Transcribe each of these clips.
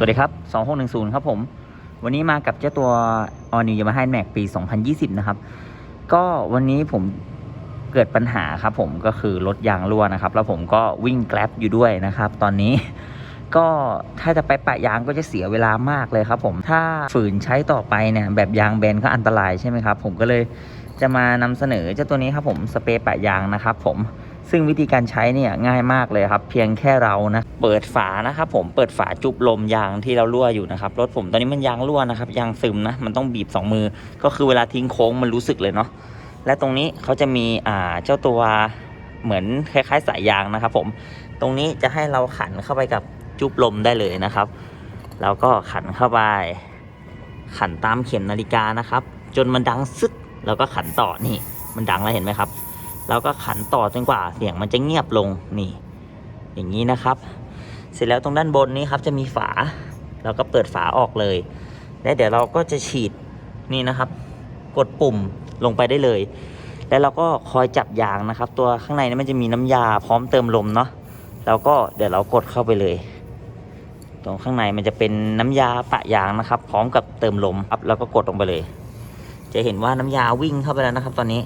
สวัสดีครับ 2610 ครับผม วันนี้มากับเจ้าตัว All New Yamaha Max ปี 2020 นะครับ ก็วันนี้ผมเกิดปัญหาครับผมก็คือรถยางรั่วนะครับ แล้วผมก็วิ่งแกลบอยู่ด้วยนะครับ ตอนนี้ก็ถ้าจะไปปะยางก็จะเสียเวลามากเลยครับผมถ้าฝืนใช้ต่อไปเนี่ยแบบยางแบนก็อันตรายใช่ไหมครับ ผมก็เลยจะมานำเสนอเจ้าตัวนี้ครับผมสเปรย์ปะยางนะครับ ผม ซึ่งวิธีการใช้เนี่ยง่ายมากเลยครับ เพียงแค่เรานะเปิดฝานะครับผมเปิดฝาจุบลมยางที่เรารั่วอยู่นะครับรถผมตอนนี้มันยางรั่วนะครับยางซึมนะมันต้องบีบสองมือ ก็คือเวลาทิ้งโค้งมันรู้สึกเลยเนาะและตรงนี้เขาจะมีอ่าเจ้าตัวเหมือนคล้ายๆสายยางนะครับผมตรงนี้จะให้เราขันเข้าไปกับจุบลมได้เลยนะครับแล้วก็ขันเข้าไป ขันตามเข็มนาฬิกานะครับ จนมันดังซึดแล้วก็ขันต่อนี่ มันดังแล้วเห็นไหมครับ แล้วก็ขันต่อจนกว่าเสียงมันจะเงียบลงนี่ อย่างนี้นะครับ เสร็จแล้วตรงด้านบนนี้ครับจะมีฝา เราก็เปิดฝาออกเลย และเดี๋ยวเราก็จะฉีดนี่นะครับ กดปุ่มลงไปได้เลย แล้วเราก็คอยจับยางนะครับ ตัวข้างในนี้มันจะมีน้ำยาพร้อมเติมลมเนาะแล้วก็เดี๋ยวเรากดเข้าไปเลย ตรงข้างในมันจะเป็นน้ำยาปะยางนะครับ พร้อมกับเติมลมครับแล้วก็กดลงไปเลย จะเห็นว่าน้ำยาวิ่งเข้าไปแล้วนะครับ ตอนนี้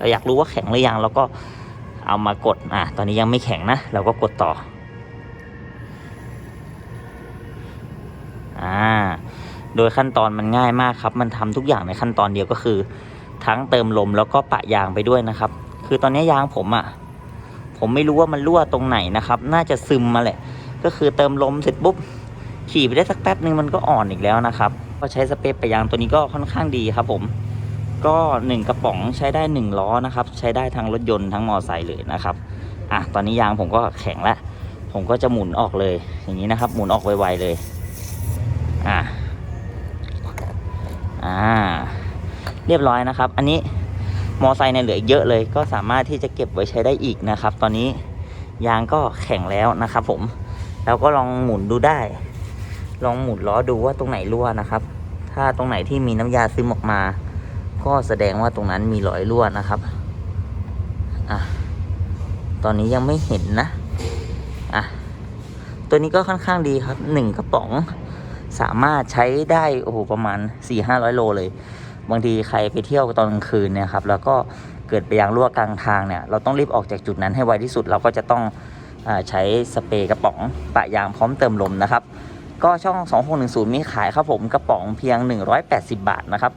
เราอยากรู้ว่าแข็งหรือยังเราก็เอามากดอะตอนนี้ยังไม่แข็งนะ เราก็กดต่ออ่าโดยขั้นตอนมันง่ายมากครับ มันทำทุกอย่างในขั้นตอนเดียวก็คือ ทั้งเติมลมแล้วก็ปะยางไปด้วยนะครับ คือตอนนี้ยางผมอะ่ะ ผมไม่รู้ว่ามันรั่วตรงไหนนะครับ น่าจะซึมมาแหละ ก็คือเติมลมเสร็จปุ๊บขี่ไปได้สักแป๊บหนึ่งมันก็อ่อนอีกแล้วนะครับ ก็ใช้สเปรย์ปะยางตัวนี้ก็ค่อนข้างดีครับผม ก็หนึ่งกระป๋องใช้ได้หนึ่งล้อนะครับ ใช้ได้ทั้งรถยนต์ทั้งมอไซค์เลยนะครับอะตอนนี้ยางผมก็แข็งแล้ว ผมก็จะหมุนออกเลย อย่างนี้นะครับ หมุนออกไวๆเลยอะอ่าเรียบร้อยนะครับ อันนี้มอไซค์เนี่ยเหลืออีกเยอะเลย ก็สามารถที่จะเก็บไว้ใช้ได้อีกนะครับ ตอนนี้ยางก็แข็งแล้วนะครับ ผมแล้วก็ลองหมุนดูได้ ลองหมุนล้อดูว่าตรงไหนรั่วนะครับ ถ้าตรงไหนที่มีน้ำยาซึมออกมา ก็แสดงว่าตรงนั้นมีรอยรั่วนะครับอะตอนนี้ยังไม่เห็นนะอะตัวนี้ก็ค่อนข้างดีครับหนึ่งกระป๋องสามารถใช้ได้โอ้โหประมาณ4ี่ห้าร้อยโลเลย บางทีใครไปเที่ยวตอนกลางคืนเนี่ยครับแล้วก็เกิดไปยางรั่วกลางทางเนี่ยเราต้องรีบออกจากจุดนั้นให้ไวที่สุด เราก็จะต้องอใช้สเปรย์กระป๋องปะยางพร้อมเติมลมนะครับ ก็ช่อง 2610 มีขายครับผมกระป๋องเพียง 180 บาทนะครับ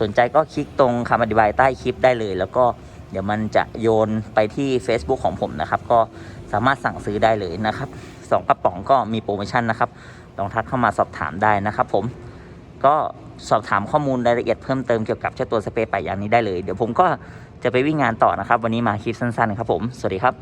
สนใจก็คลิกตรงคำอธิบายใต้คลิปได้เลย แล้วก็เดี๋ยวมันจะโยนไปที่ Facebook ของผมนะครับ ก็สามารถสั่งซื้อได้เลยนะครับสองกระป๋องก็มีโปรโมชั่นนะครับลองทักเข้ามาสอบถามได้นะครับผมก็สอบถามข้อมูลรายละเอียดเพิ่มเติมเกี่ยวกับเจ้าตัวสเปรย์ปะยางนี้ได้เลย เดี๋ยวผมก็จะไปวิ่งงานต่อนะครับ วันนี้มาคลิปสั้นๆครับผม สวัสดีครับ